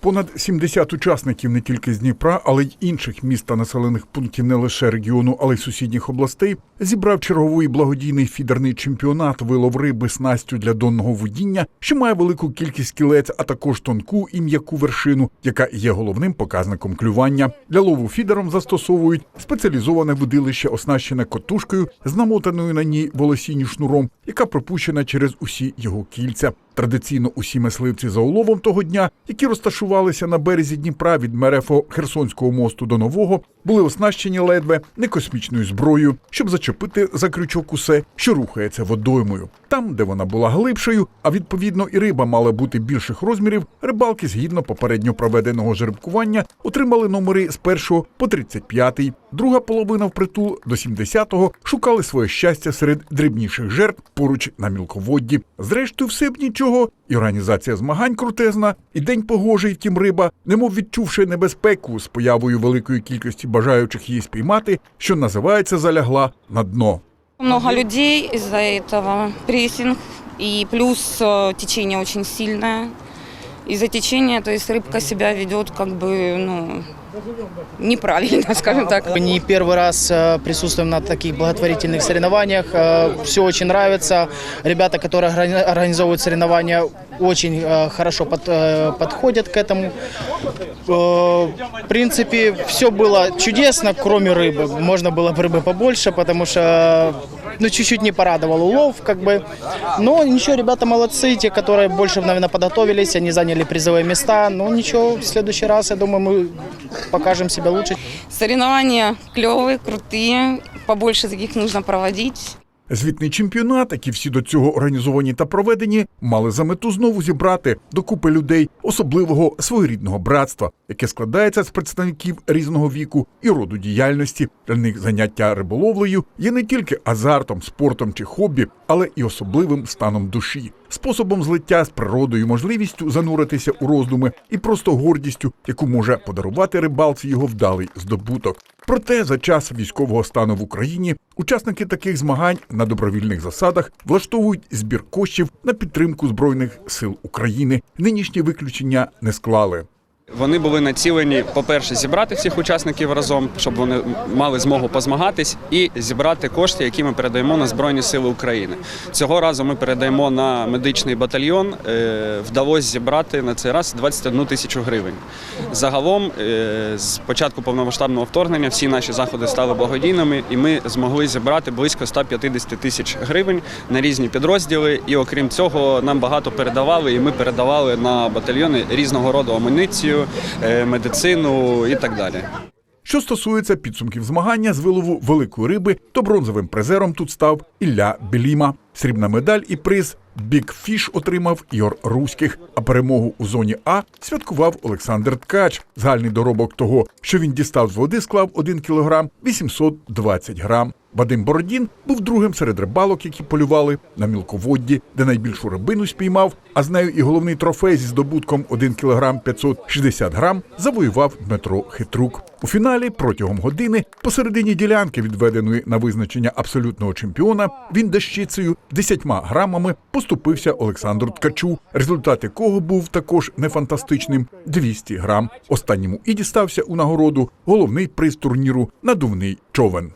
Понад 70 учасників не тільки з Дніпра, але й інших міст та населених пунктів не лише регіону, але й сусідніх областей зібрав черговий благодійний фідерний чемпіонат вилов риби снастю для донного водіння, що має велику кількість кілець, а також тонку і м'яку вершину, яка є головним показником клювання. Для лову фідером застосовують спеціалізоване водилище, оснащене котушкою з намотаною на ній волосінню шнуром, яка пропущена через усі його кільця. Традиційно усі мисливці за уловом того дня, які розташувалися на березі Дніпра від мерефо Херсонського мосту до нового, були оснащені ледве не космічною зброєю, щоб зачепити за крючок усе, що рухається водоймою. Там, де вона була глибшою, а відповідно і риба мала бути більших розмірів, рибалки згідно попередньо проведеного жеребкування отримали номери з 1 по 35. Друга половина впритул до 70-го шукали своє щастя серед дрібніших жертв поруч на мілководді. Зрештою, все б нічого. І організація змагань крутезна, і день погожий, втім риба, немов відчувши небезпеку з появою великої кількості бажаючих її спіймати, що називається залягла на дно. Много людей из-за этого, прессинг, и плюс э, течение очень сильное. Из-за течения, то есть рыбка себя ведет как бы, ну, неправильно, скажем так. Мы не первый раз э, присутствуем на таких благотворительных соревнованиях. Все очень нравится. Ребята, которые органи- организовывают соревнования, очень э, хорошо под- э, подходят к этому. Э, В принципе, все было чудесно, кроме рыбы. Можно было бы рыбы побольше, потому что ну, чуть-чуть не порадовал улов, как бы. Но ничего, ребята молодцы, те, которые больше, наверное, подготовились, они заняли призовые места. Ну ничего, в следующий раз, я думаю, мы покажем себя лучше. Соревнования клевые, крутые, побольше таких нужно проводить. Звітний чемпіонат, які всі до цього організовані та проведені, мали за мету знову зібрати докупи людей особливого своєрідного братства, яке складається з представників різного віку і роду діяльності. Для них заняття риболовлею є не тільки азартом, спортом чи хобі, але і особливим станом душі, способом злиття з природою, можливістю зануритися у роздуми і просто гордістю, яку може подарувати рибалці його вдалий здобуток. Проте за час військового стану в Україні учасники таких змагань на добровільних засадах влаштовують збір коштів на підтримку збройних сил України. Нинішні виключення не склали. Вони були націлені, по-перше, зібрати всіх учасників разом, щоб вони мали змогу позмагатись, і зібрати кошти, які ми передаємо на Збройні Сили України. Цього разу ми передаємо на медичний батальйон. Е, Вдалося зібрати на цей раз 21 тисячу гривень. Загалом, е, з початку повномасштабного вторгнення, всі наші заходи стали благодійними, і ми змогли зібрати близько 150 тисяч гривень на різні підрозділи. І окрім цього, нам багато передавали, і ми передавали на батальйони різного роду амуніцію, е, медицину і так далі. Що стосується підсумків змагання з вилову великої риби, то бронзовим призером тут став Ілля Беліма. Срібна медаль і приз Бік Фіш отримав Ігор Руських, а перемогу у зоні А святкував Олександр Ткач. Загальний доробок того, що він дістав з води, склав 1 кілограм 820 грам. Вадим Бородін був другим серед рибалок, які полювали на мілководді, де найбільшу рибину спіймав, а з нею і головний трофей зі здобутком 1 кілограм 560 грам завоював Дмитро Хитрук. У фіналі протягом години посередині ділянки, відведеної на визначення абсолютного чемпіона, він дещицею 10 грамами поступився Олександру Ткачу, результат якого був також не фантастичним 200 грам. Останньому і дістався у нагороду головний приз турніру надувний човен.